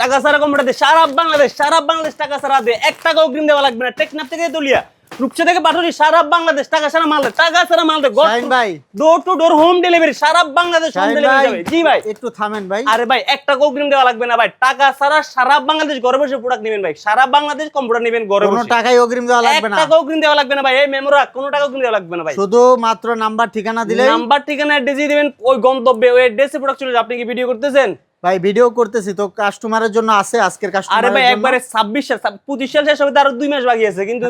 টাকা ছাড়া কম্পিউটার সারা বাংলাদেশ সারা বাংলাদেশ টাকা ছাড়া দিয়ে এক টাকা অগ্রিম দেওয়া লাগবে না। টেকনাফ থেকে তুলিয়া রূপসা থেকে পাঠুরি সারা বাংলাদেশ টাকা ছাড়া মাল টাকা ছাড়া মাল ভাই। Door to door home delivery Sara Bangladesh home delivery যাবে। জি ভাই। একটু থামেন ভাই। আরে ভাই এক টাকা অগ্রিম দেওয়া লাগবে না ভাই। টাকা ছাড়া সারা বাংলাদেশ ঘরে বসে প্রোডাক্ট নেবেন ভাই। সারা বাংলাদেশ কম্পিউটার নেবেন ঘরে কোনো বসে। টাকাই অগ্রিম দেওয়া লাগবে না। টাকা অগ্রিম দেওয়া লাগবে না ভাই। এই মেমোরা কোনো টাকা অগ্রিম দেওয়া লাগবে না ভাই। শুধু মাত্র নাম্বার ঠিকানা দিলে নাম্বার ঠিকানা অ্যাড্রেস দিবেন ওই গন্তব্যে ওই অ্যাড্রেসে প্রোডাক্ট চলে যাবে। আপনি কি ভিডিও করতেছেন? ভাই ভিডিও করতেছি তো কাস্টমারের জন্য আছে আজকের কাস্টমার আরে ভাই একবারে ছাব্বিশ সাল ছাব- পঁচিশ সাল শেষ হবে আরও দুই মাস বাকি আছে কিন্তু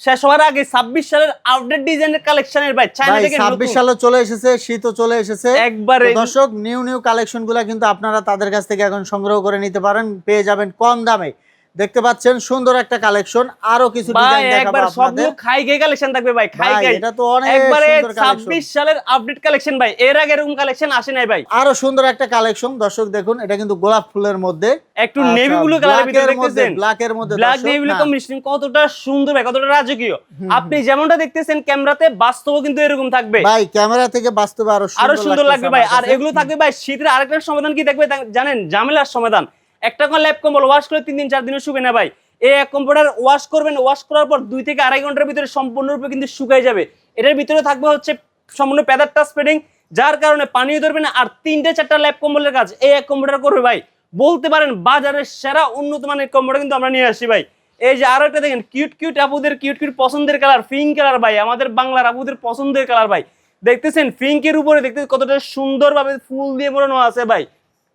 শেষ হওয়ার আগে ছাব্বিশ সালের আপডেট ডিজাইনের কালেকশনের ভাই চায়না থেকে ছাব্বিশ নতুন- সালে চলে এসেছে শীতও চলে এসেছে। একবারে দর্শক নিউ নিউ কালেকশনগুলো কিন্তু আপনারা তাদের কাছ থেকে এখন সংগ্রহ করে নিতে পারেন পেয়ে যাবেন কম দামে। দেখতে পাচ্ছেন সুন্দর একটা কালেকশন আরও কিছু ভাই ডিজাইন দেখাবো একবার সবগুলো খাই খাই কালেকশন থাকবে ভাই খাই ভাই, এটা তো অনেক একবারে সুন্দর কালেকশন ছাব্বিশ সালের আপডেট কালেকশন ভাই এর আগে এরকম কালেকশন আসে নাই ভাই। আরও সুন্দর একটা কালেকশন দর্শক দেখুন এটা কিন্তু গোলাপ ফুলের মধ্যে। একটু নেভি ব্লু কালারের ভিতরে দেখতেছেন? ব্ল্যাক এর মধ্যে ব্ল্যাক নেভি ব্লু। কম্বিনেশন কতটা সুন্দর ভাই কতটা রাজকীয়। আপনি যেমনটা দেখতেছেন ক্যামেরাতে বাস্তব কিন্তু এরকম থাকবে। ভাই ক্যামেরা থেকে বাস্তবে আরও আরও সুন্দর লাগবে ভাই। আর এগুলো থাকবে ভাই শীতের আরেকটা সমাধান কি দেখবে জানেন? ঝামেলার সমাধান। একটা কোন ল্যাপ কম্বল ওয়াশ করে তিন দিন, চার দিনে শুবে না ভাই। এই এক কম্পিউটার ওয়াশ করবেন ওয়াশ করার পর দুই থেকে আড়াই ঘণ্টার ভিতরে সম্পূর্ণরূপে কিন্তু শুকাই যাবে। এটার ভিতরে থাকবে হচ্ছে সম্পূর্ণ প্যাদার টাচ স্প্রেডিং যার কারণে পানিও ধরবে না। আর তিনটে, চারটা ল্যাপ কম্বলের কাজ এই এক কম্পিউটার করবে ভাই। বলতে পারেন বাজারের সেরা উন্নত মানের কম্পিউটার কিন্তু আমরা নিয়ে আসি ভাই। এই যে আরও একটা দেখেন কিউট কিউট আপুদের কিউট কিউট পছন্দের কালার পিঙ্ক কালার ভাই। আমাদের বাংলার আপুদের পছন্দের কালার ভাই। দেখতেছেন পিঙ্কের উপরে দেখতে কতটা সুন্দরভাবে ফুল দিয়ে মোড়ানো আছে ভাই।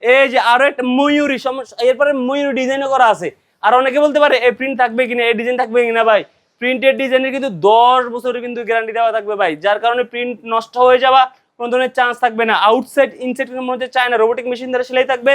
এই যে আরও একটা ময়ূরী সমস্যা এরপরে ময়ূরী ডিজাইনও করা আছে। আর অনেকে বলতে পারে এই প্রিন্ট থাকবে কিনা? এই ডিজাইন থাকবে কিনা ভাই? প্রিন্টেড ডিজাইনের কিন্তু দশ বছরের কিন্তু গ্যারান্টি দেওয়া থাকবে ভাই। যার কারণে প্রিন্ট নষ্ট হয়ে যাওয়া কোনো ধরনের চান্স থাকবে না। আউটসাইড ইনসাইডের মধ্যে চায় না রোবোটিক মেশিন দ্বারা সেলাই থাকবে।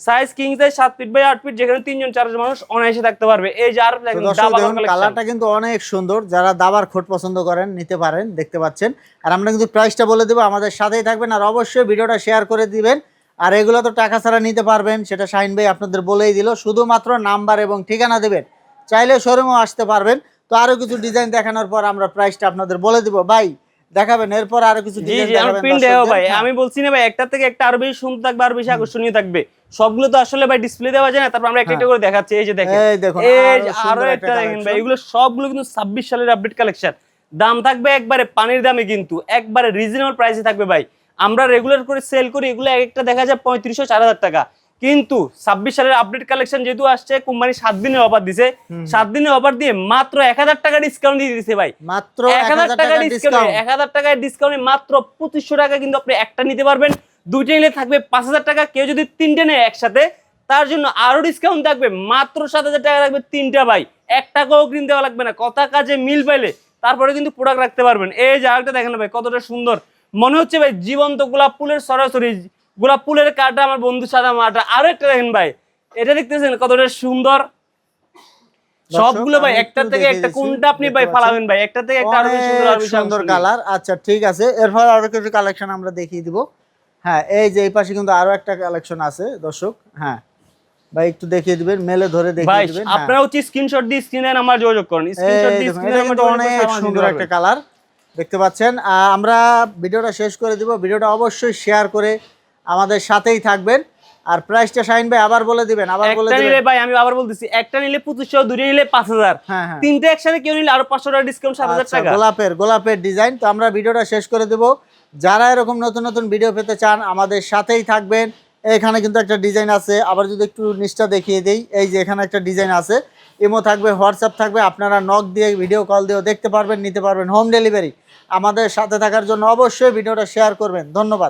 সাইজ কিং সাইজ সাত ফিট বাই আট ফিট যেখানে তিনজন চারজন মানুষ অনায়াসে থাকতে পারবে। এই যে আর তো দেখেন দর্শক ডাবল দেখুন collection। কালারটা কিন্তু অনেক সুন্দর। যারা দাবার খোট পছন্দ করেন নিতে পারেন দেখতে পাচ্ছেন। আর আমরা কিন্তু প্রাইসটা বলে দেবো। আমাদের সাথেই থাকবেন। আর অবশ্যই ভিডিওটা শেয়ার করে দিবেন। আর এগুলো তো টাকা ছাড়া নিতে পারবেন সেটা শাহিন ভাই আপনাদের বলেই দিল। শুধুমাত্র নাম্বার এবং ঠিকানা দেবেন চাইলে শোরুমও আসতে পারবেন। তো আরও কিছু ডিজাইন দেখানোর পর আমরা প্রাইসটা আপনাদের বলে দিব। ভাই দেখাবেন এরপর আরও কিছু। ভাই। হ্যাঁ। আমি বলছি না ভাই একটা থেকে একটা আরও বেশি সুন্দর থাকবে আরও বেশি আকর্ষণীয় থাকবে। সবগুলো তো আসলে ভাই ডিসপ্লে দেওয়া যায় না তারপর আমরা একটা একটা করে দেখাচ্ছি। এই যে দেখেন এই দেখুন এই আরও একটা দেখেন ভাই। এগুলো সবগুলো কিন্তু ছাব্বিশ সালের আপডেট কালেকশন দাম থাকবে একবারে পানির দামে কিন্তু একবারে রিজনেবল প্রাইসে থাকবে ভাই। আমরা রেগুলার করে সেল করি এগুলো এক একটা দেখা যায় পঁয়ত্রিশশো চার হাজার টাকা। কিন্তু ছাব্বিশ সালের আপডেট কালেকশন যেহেতু আসছে কোম্পানি সাত দিনের অফার দিছে। সাত দিনের অফার দিয়ে মাত্র এক হাজার টাকা ডিসকাউন্ট দিয়ে দিছে ভাই। মাত্র এক হাজার টাকা ডিসকাউন্ট এক হাজার টাকায় ডিসকাউন্টে মাত্র পঁচিশশো টাকা কিন্তু আপনি একটা নিতে পারবেন। দুইটা নিলে থাকবে পাঁচ হাজার টাকা কেউ যদি তিনটে নেয় একসাথে তার জন্য আরও ডিসকাউন্ট থাকবে। মাত্র সাত হাজার টাকা লাগবে তিনটা ভাই। এক টাকাও অগ্রিম দেওয়া লাগবে না। কথা কাজে মিল পাইলে তারপরে কিন্তু প্রোডাক্ট রাখতে পারবেন। এই যে আরেকটা দেখেন ভাই কতটা সুন্দর। মনে হচ্ছে ভাই জীবন্ত গোলাপ ফুলের সরাসরি গোলাপ ফুলের কাটা আমার বন্ধু সাদা মাটা। আরও একটা দেখেন ভাই এটা দেখতেছেন কতটা সুন্দর? সবগুলো ভাই একটা থেকে একটা কোনটা আপনি ভাই। ফালাবেন ভাই? একটা থেকে একটা আরও সুন্দর আরও সুন্দর কালার। আচ্ছা ঠিক আছে। এরপর আরও কিছু কালেকশন আমরা দেখিয়ে দিব। হ্যাঁ এই যে এই পাশে কিন্তু আরও একটা কালেকশন আছে দর্শক। হ্যাঁ ভাই একটু দেখিয়ে দিবেন মেলে ধরে দেখিয়ে দিবেন। হ্যাঁ। আপনারা হচ্ছে স্ক্রিনশট দিয়ে স্ক্রিনে আমার যোগাযোগ করুন। স্ক্রিনশট দিয়ে স্ক্রিনে কিন্তু অনেক সুন্দর একটা কালার। দেখতে পাচ্ছেন। আমরা ভিডিওটা শেষ করে দিব। ভিডিওটা অবশ্যই শেয়ার করে আমাদের সাথেই থাকবেন। আর প্রাইসটা শাহিন ভাই আবার বলে দিবেন আবার বলে একটা নিলে দিবেন। ভাই আমি আবার বলতেছি একটা নিলে পঁচিশশো দুটো নিলে পাঁচ হাজার। হ্যাঁ হ্যাঁ। তিনটে একসাথে কেউ নিলে আরও পাঁচশো টাকা ডিসকাউন্ট আচ্ছা, টাকা। গোলাপের গোলাপের ডিজাইন তো আমরা ভিডিওটা শেষ করে দেব। যারা এরকম নতুন নতুন ভিডিও পেতে চান আমাদের সাথেই থাকবেন। এখানে কিন্তু একটা ডিজাইন আছে। আবার যদি একটু নিচটা দেখিয়ে দেই এই যে এখানে একটা ডিজাইন আছে। ইমো থাকবে, হোয়াটসঅ্যাপ থাকবে, আপনারা নক দিয়ে ভিডিও কল দিয়েও দেখতে পারবেন, নিতে পারবেন হোম ডেলিভারি আমাদের সাথে থাকার জন্য অবশ্যই ভিডিওটা শেয়ার করবেন। ধন্যবাদ।